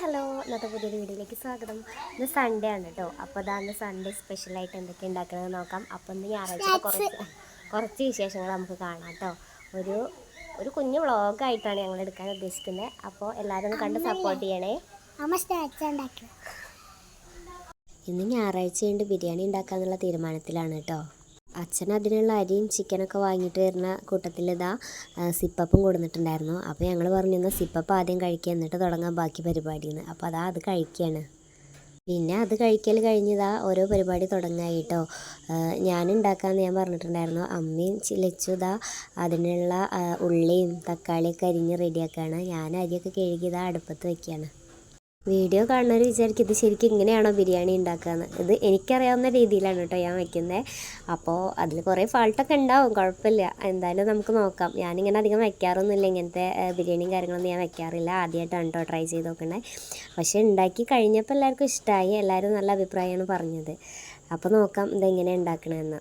Hello ഇന്നത്തെ പുതിയൊരു വീഡിയോയിലേക്ക് സ്വാഗതം. ഇന്ന് സൺഡേ ആണ് കേട്ടോ അപ്പോൾ അതാണ് സൺഡേ സ്പെഷ്യലായിട്ട് എന്തൊക്കെ ഉണ്ടാക്കണമെന്ന് നോക്കാം. അപ്പോൾ ഇന്ന് ഞായറാഴ്ച കുറച്ച് കുറച്ച് വിശേഷങ്ങൾ നമുക്ക് കാണാം കേട്ടോ ഒരു ഒരു കുഞ്ഞു വ്ളോഗായിട്ടാണ് ഞങ്ങൾ എടുക്കാൻ ഉദ്ദേശിക്കുന്നത്. അപ്പോൾ എല്ലാവരും കണ്ട് സപ്പോർട്ട് ചെയ്യണേ. ഇന്ന് ഞായറാഴ്ച ഞായറാഴ്ചയുണ്ട് ബിരിയാണി ഉണ്ടാക്കാന്നുള്ള തീരുമാനത്തിലാണ് കേട്ടോ അച്ഛൻ അതിനുള്ള അരിയും ചിക്കനൊക്കെ വാങ്ങിയിട്ട് വരുന്ന കൂട്ടത്തിൽ ഇതാ സിപ്പപ്പും കൊടുത്തിട്ടുണ്ടായിരുന്നു അപ്പോൾ ഞങ്ങൾ പറഞ്ഞു എന്നാൽ സിപ്പപ്പ് ആദ്യം കഴിക്കുക എന്നിട്ട് തുടങ്ങാം ബാക്കി പരിപാടിയെന്ന് അപ്പോൾ അതാ അത് കഴിക്കുകയാണ് പിന്നെ അത് കഴിക്കൽ കഴിഞ്ഞതാ ഓരോ പരിപാടി തുടങ്ങായി കേട്ടോ ഞാൻ ഉണ്ടാക്കാമെന്ന് ഞാൻ പറഞ്ഞിട്ടുണ്ടായിരുന്നു. അമ്മയും ചിലച്ചുതാ ലച്ചു അതിനുള്ള ഉള്ളിയും തക്കാളിയൊക്കെ അരിഞ്ഞ് റെഡിയാക്കുകയാണ് ഞാൻ അരിയൊക്കെ കഴുകിയതാ അടുപ്പത്ത് വെക്കുകയാണ് വീഡിയോ കാണുന്നവർ വിചാരിക്കും ഇത് ശരിക്കും ഇങ്ങനെയാണോ ബിരിയാണി ഉണ്ടാക്കുകയെന്ന് ഇത് എനിക്കറിയാവുന്ന രീതിയിലാണ് കേട്ടോ ഞാൻ വയ്ക്കുന്നത് അപ്പോൾ അതിൽ കുറേ ഫാൾട്ടൊക്കെ ഉണ്ടാവും കുഴപ്പമില്ല എന്തായാലും നമുക്ക് നോക്കാം. ഞാനിങ്ങനെ അധികം വയ്ക്കാറൊന്നുമില്ല ഇങ്ങനത്തെ ബിരിയാണിയും കാര്യങ്ങളൊന്നും ഞാൻ വയ്ക്കാറില്ല ആദ്യമായിട്ടാണ് കേട്ടോ ട്രൈ ചെയ്ത് നോക്കണേ. പക്ഷേ ഉണ്ടാക്കി കഴിഞ്ഞപ്പോൾ എല്ലാവർക്കും ഇഷ്ടമായി എല്ലാവരും നല്ല അഭിപ്രായമാണ് പറഞ്ഞത്. അപ്പോൾ നോക്കാം ഇതെങ്ങനെ ഉണ്ടാക്കണമെന്ന്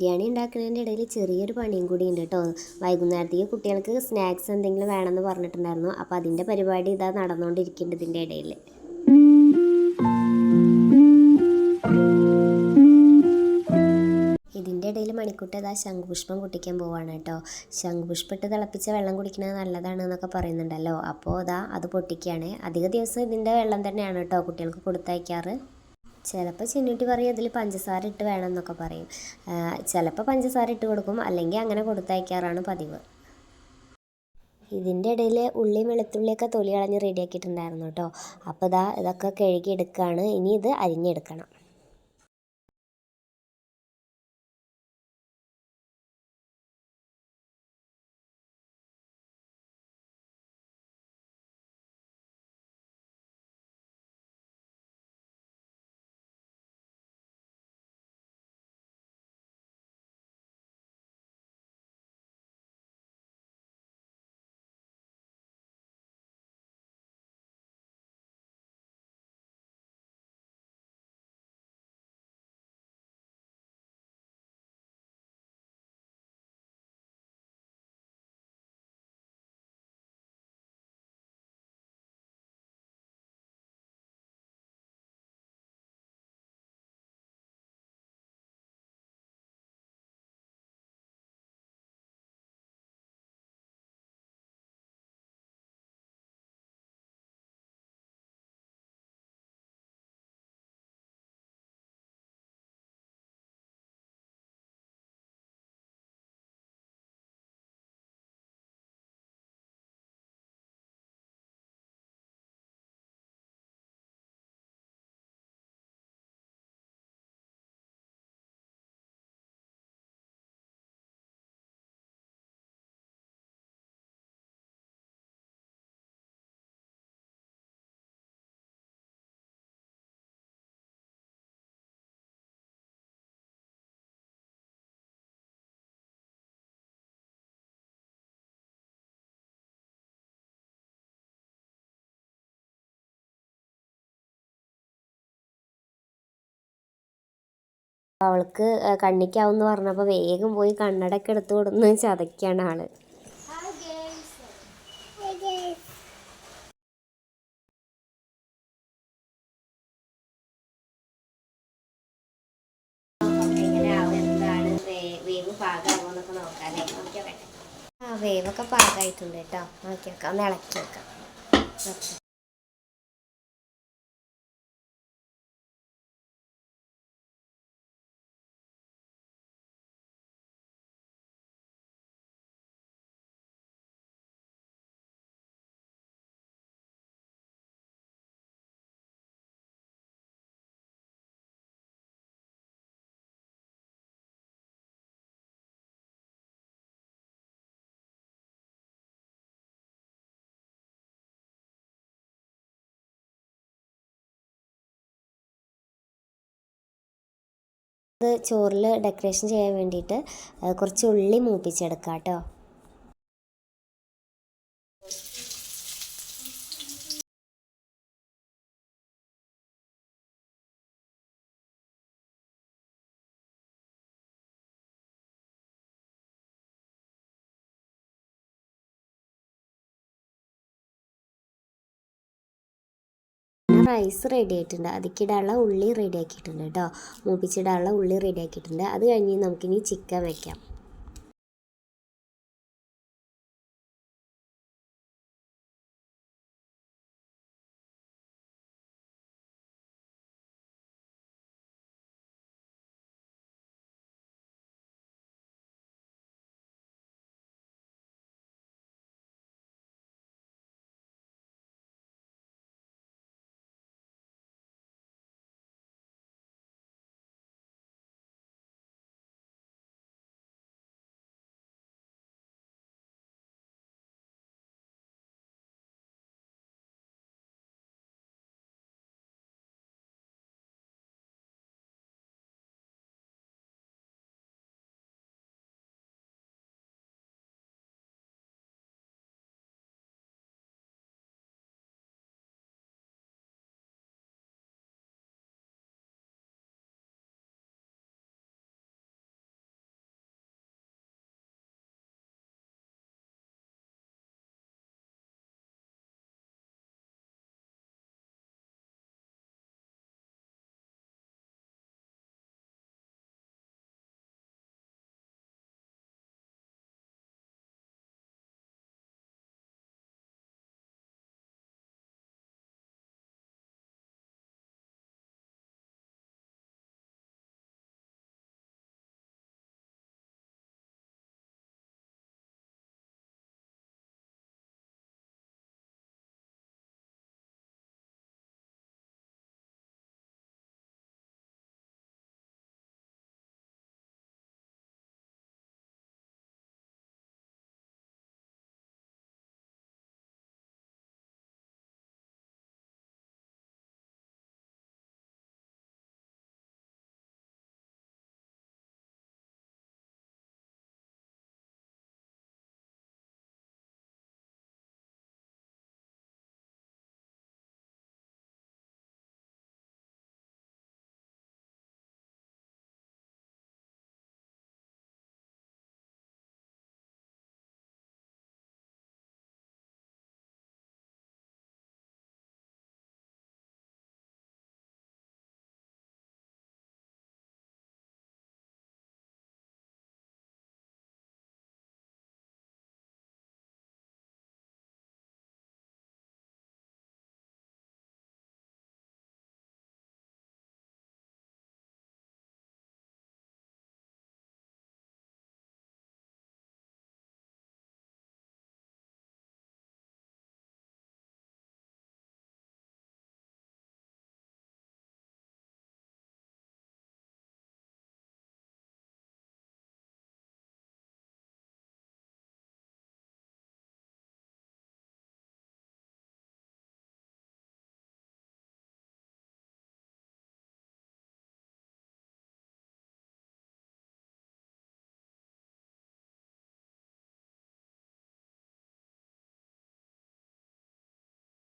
ബിരിയാണി ഉണ്ടാക്കുന്നതിന്റെ ഇടയിൽ ചെറിയൊരു പണിയും കൂടി ഉണ്ട് കേട്ടോ. വൈകുന്നേരത്തേക്ക് കുട്ടികൾക്ക് സ്നാക്സ് എന്തെങ്കിലും വേണമെന്ന് പറഞ്ഞിട്ടുണ്ടായിരുന്നു. അപ്പോൾ അതിന്റെ പരിപാടി ഇതാ നടന്നുകൊണ്ടിരിക്കുന്നുണ്ട് ഇതിന്റെ ഇടയിൽ. ഇതിന്റെ ഇടയിൽ മണിക്കൂട്ട് അതാ ശംഖുപുഷ്പം കുട്ടിക്കാൻ പോവാണ് കേട്ടോ. ശംഖുപുഷ്പം ഇട്ട് തിളപ്പിച്ച വെള്ളം കുടിക്കുന്നത് നല്ലതാണ് എന്നൊക്കെ പറയുന്നുണ്ടല്ലോ. അപ്പോൾ അതാ അത് പൊട്ടിക്കുകയാണ്. അധിക ദിവസം ഇതിന്റെ വെള്ളം തന്നെയാണ് കേട്ടോ കുട്ടികൾക്ക് കൊടുത്തയക്കാറ്. ചിലപ്പോൾ ചിന്നൂട്ടി പറയും അതിൽ പഞ്ചസാര ഇട്ട് വേണം എന്നൊക്കെ പറയും ചിലപ്പോൾ പഞ്ചസാര ഇട്ട് കൊടുക്കും അല്ലെങ്കിൽ അങ്ങനെ കൊടുത്തയക്കാറാണ് പതിവ്. ഇതിന്റെ ഇടയിൽ ഉള്ളിയും വെളുത്തുള്ളിയൊക്കെ തൊലി കളഞ്ഞ് റെഡിയാക്കിയിട്ടുണ്ടായിരുന്നു കേട്ടോ അപ്പോൾ ഇതാ ഇതൊക്കെ കഴുകി എടുക്കുകയാണ് ഇനി ഇത് അരിഞ്ഞെടുക്കണം. അവൾക്ക് കണ്ണിക്കാവും കണ്ണിക്കാവെന്ന് പറഞ്ഞപ്പോൾ വേഗം പോയി കണ്ണടയൊക്കെ എടുത്തു കൊടുന്ന് ചതയ്ക്കാണ് ആൾ. വേവൊക്കെ പാകമായിട്ടുണ്ട് കേട്ടോ. നോക്കി നോക്കാം ഒന്ന് ഇളക്കി നോക്കാം ഓക്കെ. ചോറിൽ ഡെക്കറേഷൻ ചെയ്യാൻ വേണ്ടിയിട്ട് കുറച്ച് ഉള്ളി മൂപ്പിച്ചെടുക്കാം കേട്ടോ റൈസ് റെഡി ആയിട്ടുണ്ട്. അതിക്കിടാനുള്ള ഉള്ളി റെഡി ആക്കിയിട്ടുണ്ട് കേട്ടോ. മൂപ്പിച്ചിടാനുള്ള ഉള്ളി റെഡി ആക്കിയിട്ടുണ്ട്. അത് കഴിഞ്ഞ് നമുക്കിനി ചിക്കൻ വെക്കാം.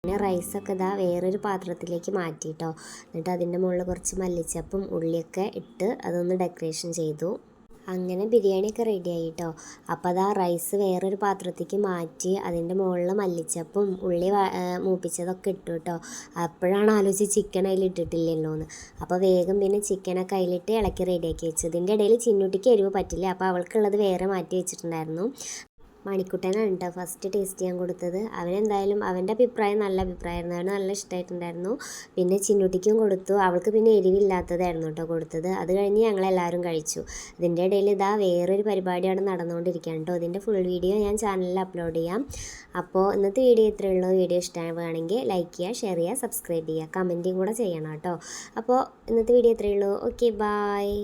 പിന്നെ റൈസൊക്കെ ഇതാ വേറൊരു പാത്രത്തിലേക്ക് മാറ്റിയിട്ടോ എന്നിട്ട് അതിന്റെ മുകളിൽ കുറച്ച് മല്ലിച്ചപ്പും ഉള്ളിയൊക്കെ ഇട്ട് അതൊന്ന് ഡെക്കറേഷൻ ചെയ്തു. അങ്ങനെ ബിരിയാണിയൊക്കെ റെഡി ആയി കേട്ടോ അപ്പോൾ അതാ റൈസ് വേറൊരു പാത്രത്തേക്ക് മാറ്റി അതിന്റെ മുകളിൽ മല്ലിച്ചപ്പും ഉള്ളി മൂപ്പിച്ചതൊക്കെ ഇട്ടു കേട്ടോ അപ്പോഴാണ് ആലോചിച്ച് ചിക്കൻ അതിൽ ഇട്ടിട്ടില്ലല്ലോ എന്ന് അപ്പോൾ വേഗം പിന്നെ ചിക്കനൊക്കെ അതിലിട്ട് ഇളക്കി റെഡിയാക്കി വെച്ചു. ഇതിന്റെ ഇടയിൽ ചിന്നുട്ടിക്ക് എരിവ് പറ്റില്ല. അപ്പോൾ അവൾക്കുള്ളത് വേറെ മാറ്റി വെച്ചിട്ടുണ്ടായിരുന്നു. മണിക്കുട്ടനാണ് കേട്ടോ ഫസ്റ്റ് ടേസ്റ്റ് ചെയ്യാൻ കൊടുത്തത്. അവനെന്തായാലും അവന്റെ അഭിപ്രായം നല്ല അഭിപ്രായമായിരുന്നു. അവന് നല്ല ഇഷ്ടമായിട്ടുണ്ടായിരുന്നു പിന്നെ ചിന്നുട്ടിക്കും കൊടുത്തു. അവൾക്ക് പിന്നെ എരിവില്ലാത്തതായിരുന്നു കേട്ടോ കൊടുത്തത്. അത് കഴിഞ്ഞ് ഞങ്ങളെല്ലാവരും കഴിച്ചു. ഇതിന്റെ ഇടയിൽ ഇതാ വേറൊരു പരിപാടിയാണ് നടന്നുകൊണ്ടിരിക്കുകയാണ് കേട്ടോ. ഇതിന്റെ ഫുൾ വീഡിയോ ഞാൻ ചാനലിൽ അപ്ലോഡ് ചെയ്യാം. അപ്പോൾ ഇന്നത്തെ വീഡിയോ ഇത്രയേ ഉള്ളൂ. വീഡിയോ ഇഷ്ടമാവുകയാണെങ്കിൽ ലൈക്ക് ചെയ്യുക ഷെയർ ചെയ്യുക സബ്സ്ക്രൈബ് ചെയ്യുക കമന്റും കൂടെ ചെയ്യണം കേട്ടോ. അപ്പോൾ ഇന്നത്തെ വീഡിയോ ഇത്രയേ ഉള്ളൂ. Okay bye